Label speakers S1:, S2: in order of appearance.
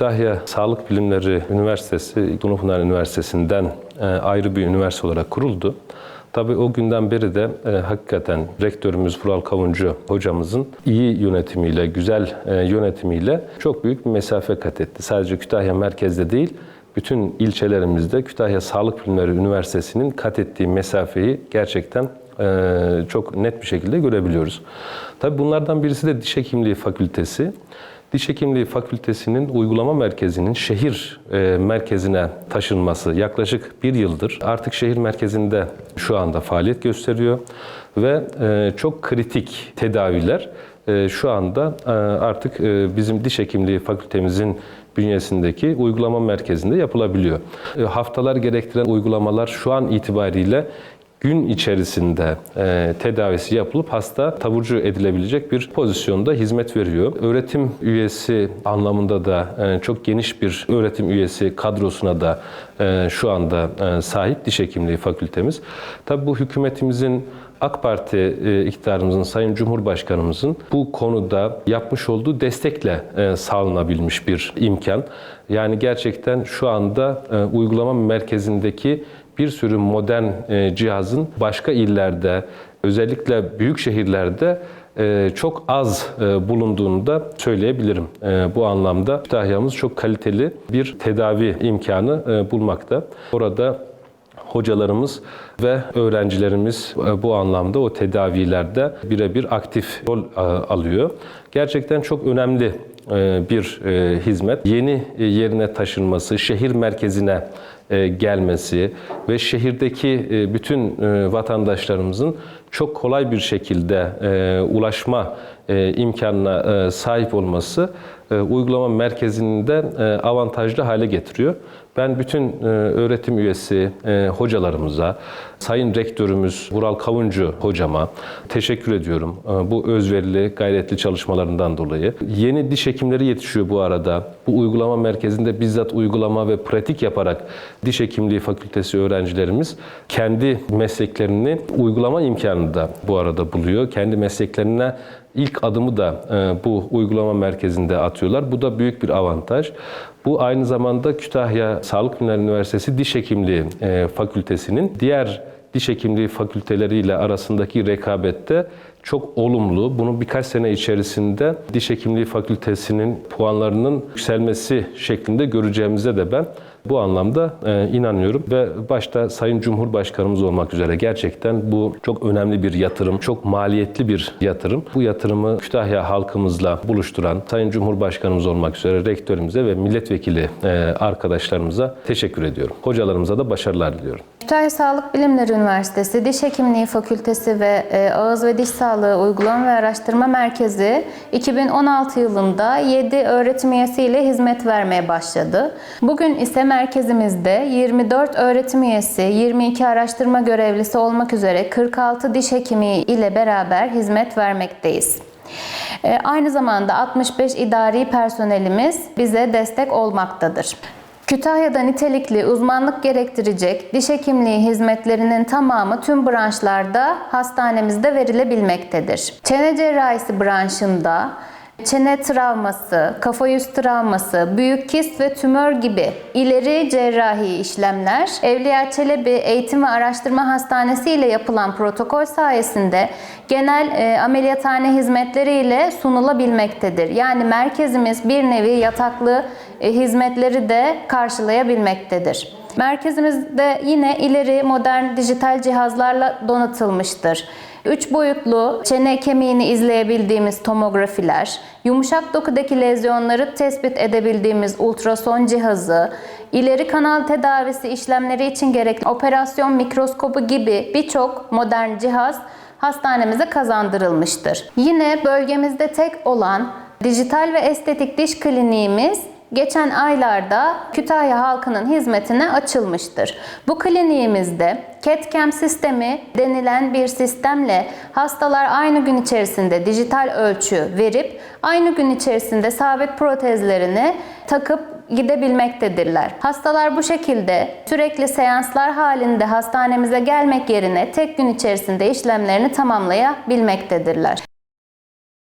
S1: Kütahya Sağlık Bilimleri Üniversitesi, Dumlupınar Üniversitesi'nden e, ayrı bir üniversite olarak kuruldu. Tabii o günden beri de e, hakikaten rektörümüz Vural Kavuncu hocamızın iyi yönetimiyle, güzel e, yönetimiyle çok büyük bir mesafe kat etti. Sadece Kütahya merkezde değil, bütün ilçelerimizde Kütahya Sağlık Bilimleri Üniversitesi'nin kat ettiği mesafeyi gerçekten e, çok net bir şekilde görebiliyoruz. Tabii bunlardan birisi de Diş Hekimliği Fakültesi. Diş Hekimliği Fakültesi'nin uygulama merkezinin şehir e, merkezine taşınması yaklaşık bir yıldır artık şehir merkezinde şu anda faaliyet gösteriyor ve e, çok kritik tedaviler e, şu anda e, artık e, bizim Diş Hekimliği Fakültemizin bünyesindeki uygulama merkezinde yapılabiliyor. E, haftalar gerektiren uygulamalar şu an itibariyle gün içerisinde e, tedavisi yapılıp hasta taburcu edilebilecek bir pozisyonda hizmet veriyor. Öğretim üyesi anlamında da e, çok geniş bir öğretim üyesi kadrosuna da e, şu anda e, sahip diş hekimliği fakültemiz. Tabii bu hükümetimizin AK Parti e, iktidarımızın, Sayın Cumhurbaşkanımızın bu konuda yapmış olduğu destekle e, sağlanabilmiş bir imkan. Yani gerçekten şu anda e, uygulama merkezindeki bir sürü modern e, cihazın başka illerde, özellikle büyük şehirlerde e, çok az e, bulunduğunu da söyleyebilirim. Bu anlamda Kütahya'mız çok kaliteli bir tedavi imkanı bulmakta. Orada hocalarımız ve öğrencilerimiz bu anlamda o tedavilerde birebir aktif rol alıyor. Gerçekten çok önemli bir e, hizmet. Yeni e, yerine taşınması, şehir merkezine e, gelmesi ve şehirdeki e, bütün e, vatandaşlarımızın çok kolay bir şekilde e, ulaşma e, imkanına e, sahip olması e, uygulama merkezini de e, avantajlı hale getiriyor. Ben bütün e, öğretim üyesi e, hocalarımıza, Sayın Rektörümüz Vural Kavuncu hocama teşekkür ediyorum. E, bu özverili, gayretli çalışmalarından dolayı. Yeni diş hekimleri yetişiyor bu arada. Bu uygulama merkezinde bizzat uygulama ve pratik yaparak diş hekimliği fakültesi öğrencilerimiz kendi mesleklerini uygulama imkanı da bu arada buluyor. Kendi mesleklerine ilk adımı da e, bu uygulama merkezinde atıyorlar. Bu da büyük bir avantaj. Bu aynı zamanda Kütahya Sağlık Bilimleri Üniversitesi Diş Hekimliği e, Fakültesinin diğer diş hekimliği fakülteleriyle arasındaki rekabette çok olumlu. Bunu birkaç sene içerisinde diş hekimliği fakültesinin puanlarının yükselmesi şeklinde göreceğimize de ben bu anlamda e, inanıyorum ve başta Sayın Cumhurbaşkanımız olmak üzere gerçekten bu çok önemli bir yatırım, çok maliyetli bir yatırım. Bu yatırımı Kütahya halkımızla buluşturan Sayın Cumhurbaşkanımız olmak üzere rektörümüze ve milletvekili e, arkadaşlarımıza teşekkür ediyorum. Hocalarımıza da başarılar diliyorum.
S2: Kütahya Sağlık Bilimleri Üniversitesi Diş Hekimliği Fakültesi ve e, Ağız ve Diş Sağlığı Uygulama ve Araştırma Merkezi 2016 yılında 7 öğretim üyesiyle hizmet vermeye başladı. Bugün ise merkezimizde 24 öğretim üyesi, 22 araştırma görevlisi olmak üzere 46 diş hekimi ile beraber hizmet vermekteyiz. E, Aynı zamanda 65 idari personelimiz bize destek olmaktadır. Kütahya'da nitelikli uzmanlık gerektirecek diş hekimliği hizmetlerinin tamamı tüm branşlarda hastanemizde verilebilmektedir. Çene cerrahisi branşında çene travması, kafa yüz travması, büyük kist ve tümör gibi ileri cerrahi işlemler Evliya Çelebi Eğitim ve Araştırma Hastanesi ile yapılan protokol sayesinde genel e, ameliyathane hizmetleriyle sunulabilmektedir. Yani merkezimiz bir nevi yataklı e, hizmetleri de karşılayabilmektedir. Merkezimizde yine ileri modern dijital cihazlarla donatılmıştır. 3 boyutlu çene kemiğini izleyebildiğimiz tomografiler, yumuşak dokudaki lezyonları tespit edebildiğimiz ultrason cihazı, ileri kanal tedavisi işlemleri için gerekli operasyon mikroskobu gibi birçok modern cihaz hastanemize kazandırılmıştır. Yine bölgemizde tek olan dijital ve estetik diş kliniğimiz geçen aylarda Kütahya halkının hizmetine açılmıştır. Bu kliniğimizde CAD-CAM sistemi denilen bir sistemle hastalar aynı gün içerisinde dijital ölçü verip aynı gün içerisinde sabit protezlerini takıp gidebilmektedirler. Hastalar bu şekilde sürekli seanslar halinde hastanemize gelmek yerine tek gün içerisinde işlemlerini tamamlayabilmektedirler.